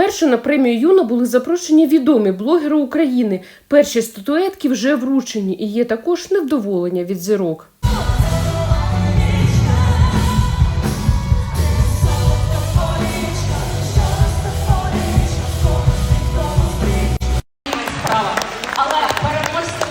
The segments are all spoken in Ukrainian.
Вперше на премію Юна були запрошені відомі блогери України. Перші статуетки вже вручені і є також невдоволення від зірок. справа. Але переможцем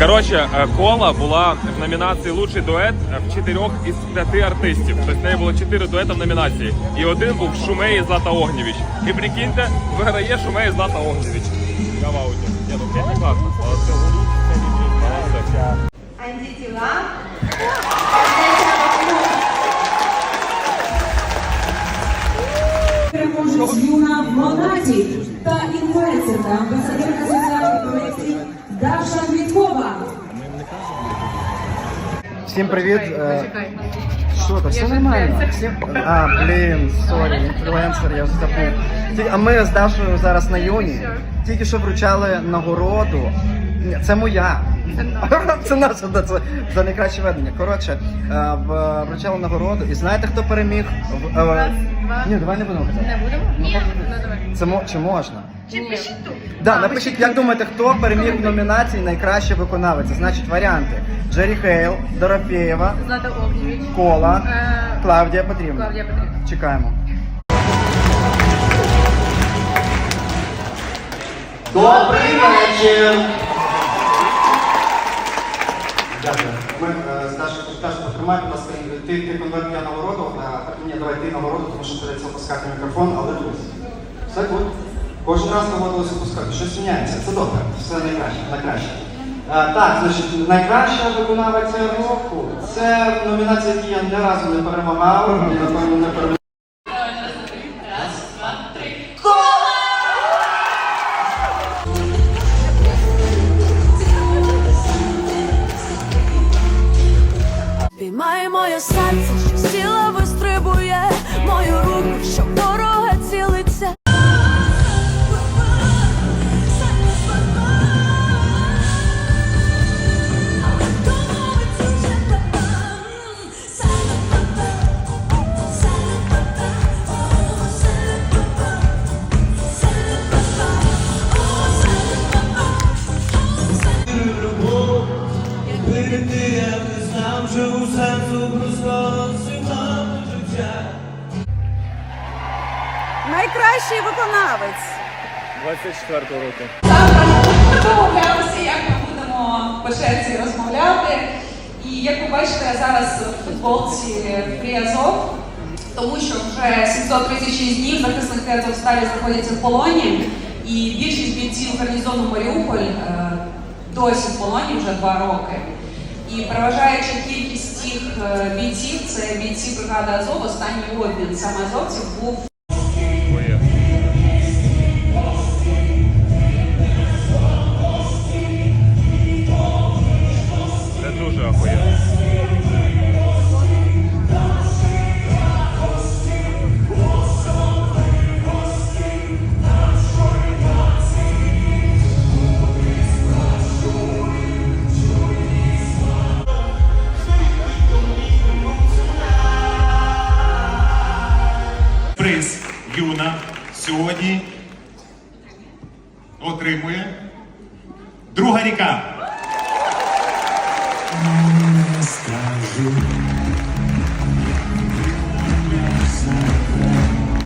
Коротше, е, кола була в номінації Лучший дует е, в чотирьох із п'яти артистів. Тобто в неї було чотири дуета в номінації. І один був Шумей Злата Огнєвіч. І прикиньте, виграє Шумей Злата Огнєвіч. Я в ауті. Ні, ну п'ять класно. Антитіла. Переможець Юна Монатій та інфлюенсерка, амбасадорка Даша Квіткова. Всім привіт. Е, Що, то все нормально? Всім... А, блін, сорі, інфлюенсер, я забув. А ми з Дашою зараз на юні. Тільки що вручали нагороду. Це моя. Це наша, за найкраще ведення. Коротше, е, вручали нагороду. І знаєте, хто переміг? В- е, Ні, давай не будемо казати. Не будемо? Ні, Це мо- чи можна? Чи пишіть тут? Да, напишіть, як думаєте, хто переміг в номінації найкраще виконавець? Це значить варіанти. Джері Хейл, Дорофєєва, Злата Огнєвіч. Кола, Е, Клавдія Петрівна. Клавдія Петрівна. Чекаємо. Добрий вечір! Дякую. Ми е, з Дашою теж потримаємо, ласка, ти, ти конверт я нагороду, а так ні, давай ти нагороду, тому що придеться опускати мікрофон, але дивись. Все гуд. Кожен раз доводилося опускати. Щось міняється. Це добре. Все найкраще, найкраще. Е, так, значить, найкраща виконавиця року. Це номінація, які я ні разу не перемагав, і напевно не перемагав. Піймай моє серце, що сіла вистрибує, мою руку, що ворога Найкращий виконавець. 24 року. Ми домовлялися, як ми будемо по черзі розмовляти. І як ви бачите, я зараз в футболці Приазов, тому що вже 736 днів захисники Азовсталі знаходяться в полоні, і більшість бійців гарнізону Маріуполь е, досі в полоні вже два роки. І переважаюча кількість цих е, бійців це бійці бригади Азова, Останній обмін саме азовців був Приз Юна сьогодні отримує друга ріка.